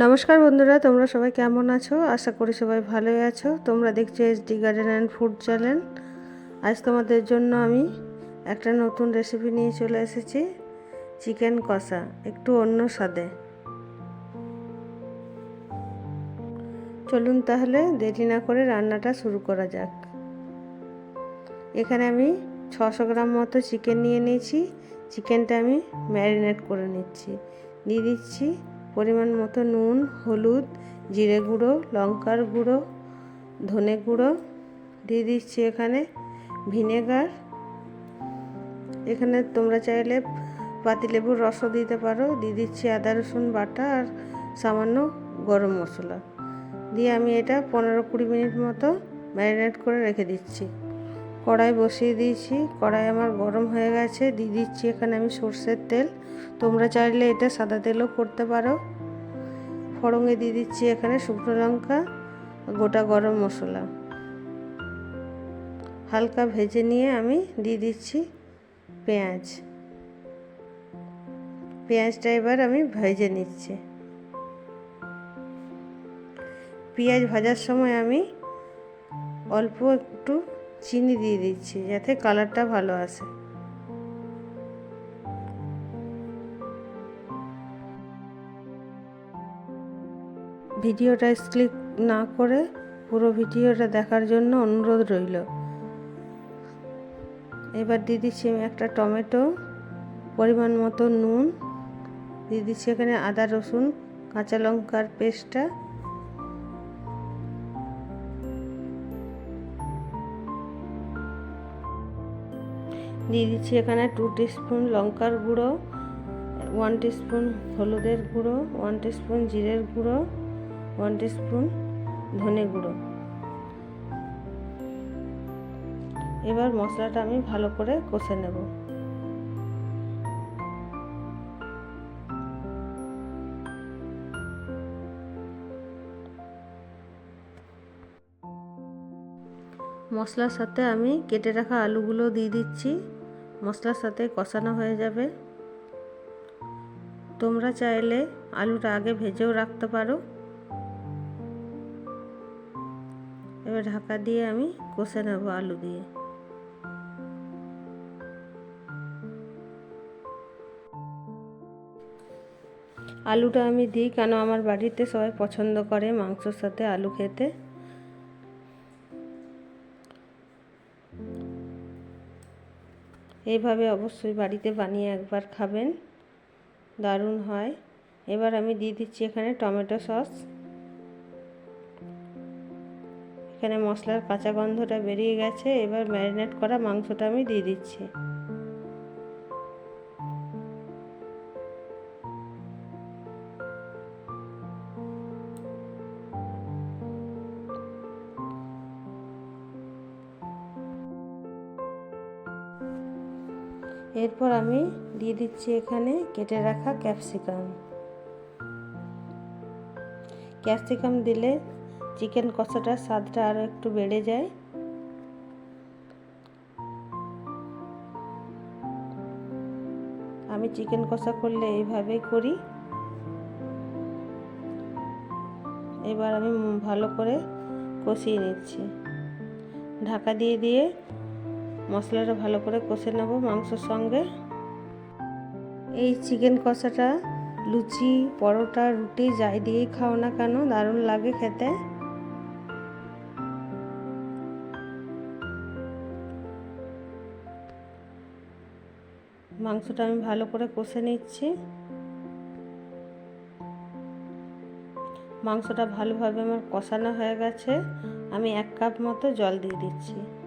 নমস্কার বন্ধুরা, তোমরা সবাই কেমন আছো? আশা করি সবাই ভালোই আছো। তোমরা দেখছ SD garden and food channel আজ তোমাদের জন্য আমি একটা নতুন রেসিপি নিয়ে চলে এসেছি চিকেন কষা, একটু অন্য স্বাদে। চলুন তাহলে দেরি না করে রান্নাটা শুরু করা যাক। এখানে আমি ছশো গ্রাম মতো চিকেন নিয়ে নিয়েছি। চিকেনটা আমি ম্যারিনেট করে নিচ্ছি। দিয়ে দিচ্ছি পরিমাণ মতো নুন, হলুদ, জিরে গুঁড়ো, লঙ্কার গুঁড়ো, ধনে গুঁড়ো, দিয়ে দিচ্ছি এখানে ভিনেগার। এখানে তোমরা চাইলে পাতিলেবুর রসও দিতে পারো। দিয়ে দিচ্ছি আদা, রসুন, বাটা আর সামান্য গরম মশলা। দিয়ে আমি এটা পনেরো কুড়ি মিনিট মতো ম্যারিনেট করে রেখে দিচ্ছি। কড়াই বসিয়ে দিয়েছি। কড়াই আমার গরম হয়ে গেছে। দিয়ে দিচ্ছি এখানে আমি সর্ষের তেল। তোমরা চাইলে এটা সাদা তেলও করতে পারো। ফড়ঙে দিয়ে দিচ্ছি এখানে শুকনো লঙ্কা, গোটা গরম মশলা। হালকা ভেজে নিয়ে আমি দিয়ে দিচ্ছি পেঁয়াজ। পেঁয়াজটা এবার আমি ভেজে নিচ্ছি। পেঁয়াজ ভাজার সময় আমি অল্প একটু চিনি দিয়ে দিচ্ছি, যাতে কালারটা ভালো আসে। ভিডিওটা স্ক্লিক না করে পুরো ভিডিওটা দেখার জন্য অনুরোধ রইল। এবার দিয়ে দিচ্ছি আমি একটা টমেটো, পরিমাণ মতো নুন, দিয়ে দিচ্ছি এখানে আদা রসুন, কাঁচা লঙ্কার পেস্টটা দিয়ে দিচ্ছি এখানে টু টিস্পুন লঙ্কার গুঁড়ো ওয়ান টিস্পুন হলুদের গুঁড়ো ওয়ান টিস্পুন জিরের গুঁড়ো ওয়ান টিস্পুন ধনে গুঁড়ো। এবার মশলাটা আমি ভালো করে কষে নেব। মশলার সাথে আমি কেটে রাখা আলুগুলো দিয়ে দিচ্ছি। মশলার সাথে কষানো হয়ে যাবে। তোমরা চাইলে আলুটা আগে ভেজেও রাখতে পারো। এবার ঢাকা দিয়ে আমি কষে নেব আলু দিয়ে। আলুটা আমি দিই কেন আমার বাড়িতে সবাই পছন্দ করে মাংসর সাথে আলু খেতে। এইভাবে অবশ্যই বাড়িতে বানিয়ে একবার খাবেন। দারুণ হয়। এবার আমি দিয়ে দিচ্ছি এখানে টমেটো সস। এখানে মশলার কাঁচা গন্ধটা বেরিয়ে গেছে। এবার ম্যারিনেট করা মাংসটা আমি দিয়ে দিচ্ছি। এরপর আমি দিয়ে দিচ্ছি এখানে কেটে রাখা ক্যাপসিকাম। ক্যাপসিকাম দিলে চিকেন কষাটার স্বাদটা আরও একটু বেড়ে যায়। আমি চিকেন কষা করলে এইভাবেই করি। এবার আমি ভালো করে কষিয়ে নিচ্ছি। ঢাকা দিয়ে দিয়ে মশলাটা ভালো করে কষে নেব মাংসর সঙ্গে। এই চিকেন কষাটা, লুচি, পরোটা, রুটি যাই দিয়েই খাও না কেন, দারুণ লাগে খেতে। মাংসটা আমি ভালো করে কষে নিচ্ছি। মাংসটা ভালোভাবে আমার কষানো হয়ে গেছে। আমি এক কাপ মতো জল দিয়ে দিচ্ছি।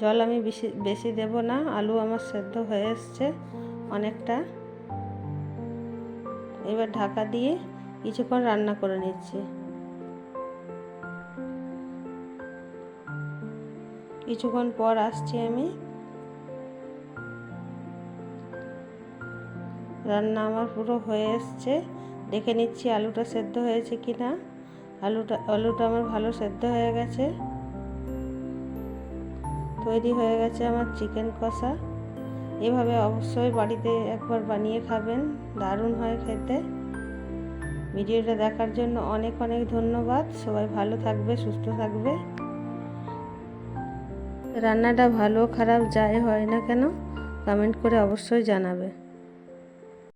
জল আমি বেশি বেশি দেব না, আলু আমার সেদ্ধ হয়ে এসছে অনেকটা। এবার ঢাকা দিয়ে কিছুক্ষণ রান্না করে নিচ্ছি। কিছুক্ষণ পর আসছি আমি। রান্না আমার পুরো হয়ে এসছে। দেখে নিচ্ছি আলুটা সেদ্ধ হয়েছে কি না আলুটা আলুটা আমার ভালো সেদ্ধ হয়ে গেছে। তৈরি হয়ে গেছে আমার চিকেন কষা। এভাবে অবশ্যই বাড়িতে একবার বানিয়ে খাবেন, দারুণ হয় খেতে। ভিডিওটা দেখার জন্য অনেক অনেক ধন্যবাদ। সবাই ভালো থাকবে, সুস্থ থাকবে। রান্নাটা ভালো খারাপ যাই হয় না কেন, কমেন্ট করে অবশ্যই জানাবে।